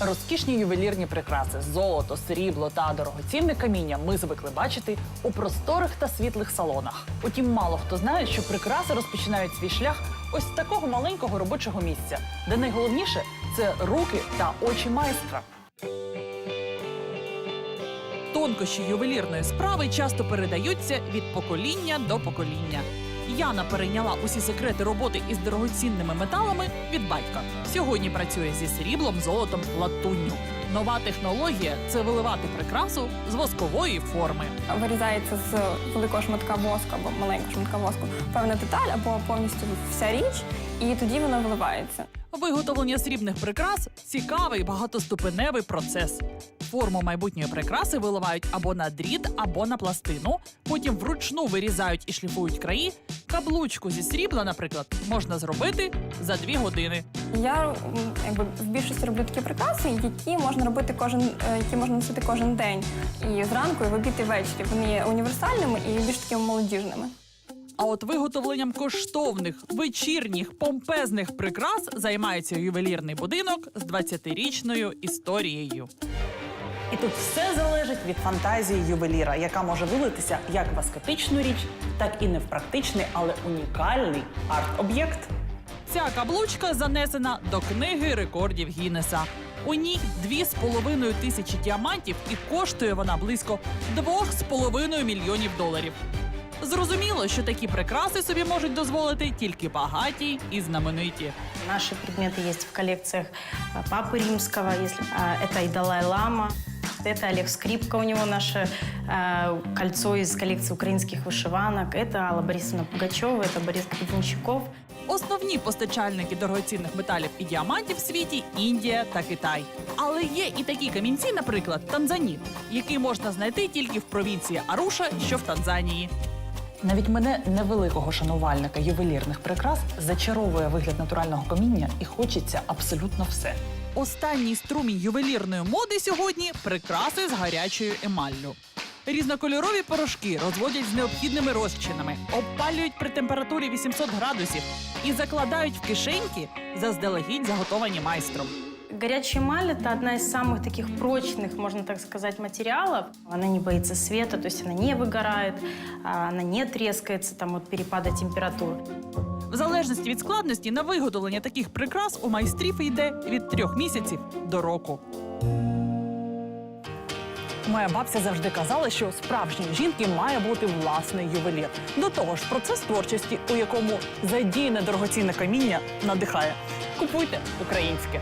Розкішні ювелірні прикраси, золото, срібло та дорогоцінне каміння ми звикли бачити у просторих та світлих салонах. Утім, мало хто знає, що прикраси розпочинають свій шлях ось з такого маленького робочого місця, де найголовніше це руки та очі майстра. Тонкощі ювелірної справи часто передаються від покоління до покоління. Яна перейняла усі секрети роботи із дорогоцінними металами від батька. Сьогодні працює зі сріблом, золотом, латунню. Нова технологія це виливати прикрасу з воскової форми. Вирізається з великого шматка воску або маленького шматка воску певна деталь або повністю вся річ, і тоді вона виливається. Виготовлення срібних прикрас цікавий багатоступеневий процес. Форму майбутньої прикраси виливають або на дріт, або на пластину. Потім вручну вирізають і шліфують краї. Каблучку зі срібла, наприклад, можна зробити за дві години. Я якби в більшості роблю такі прикраси, які можна робити кожен, е, які можна носити кожен день. І зранку, і в обід, і ввечері. Вони є універсальними і більш такими молодіжними. А от виготовленням коштовних вечірніх помпезних прикрас займається ювелірний будинок з 20-річною історією. І тут все залежить від фантазії ювеліра, яка може вилитися як в аскетичну річ, так і не в практичний, але унікальний арт-об'єкт. Ця каблучка занесена до книги рекордів Гіннеса. У ній дві з половиною тисячі діамантів, і коштує вона близько двох з половиною мільйонів доларів. Зрозуміло, що такі прикраси собі можуть дозволити тільки багаті і знамениті. Наши предметы есть в коллекциях а, Папы Римского, если, а, это и Далай-Лама, это Олег Скрипка, у него наше а, кольцо из коллекции украинских вышиванок, это Алла Борисовна Пугачева, это Борис Гребенщиков. Основні постачальники дорогоцінних металів і діамантів в світі Індія та Китай. Але є і такі камінці, наприклад, Танзаніт, який можна знайти тільки в провінції Аруша, що в Танзанії. Навіть мене невеликого шанувальника ювелірних прикрас зачаровує вигляд натурального каміння і хочеться абсолютно все. Останній струмінь ювелірної моди сьогодні прикраси з гарячою емаллю. Різнокольорові порошки розводять з необхідними розчинами, обпалюють при температурі 800 градусів і закладають в кишеньки заздалегідь заготовані майстром. Горячая эмаль – это одна из самых таких прочных, можно так сказать, материалов. Она не боится света, то есть она не выгорает, а, она не трескается там, от перепада температур. В залежності від складності на виготовлення таких прикрас у майстрів йде від трьох місяців до року. Моя бабця завжди казала, що у справжньої жінки має бути власний ювелір. До того ж, процес творчості, у якому задіяне дорогоцінне каміння, надихає. Купуйте українське.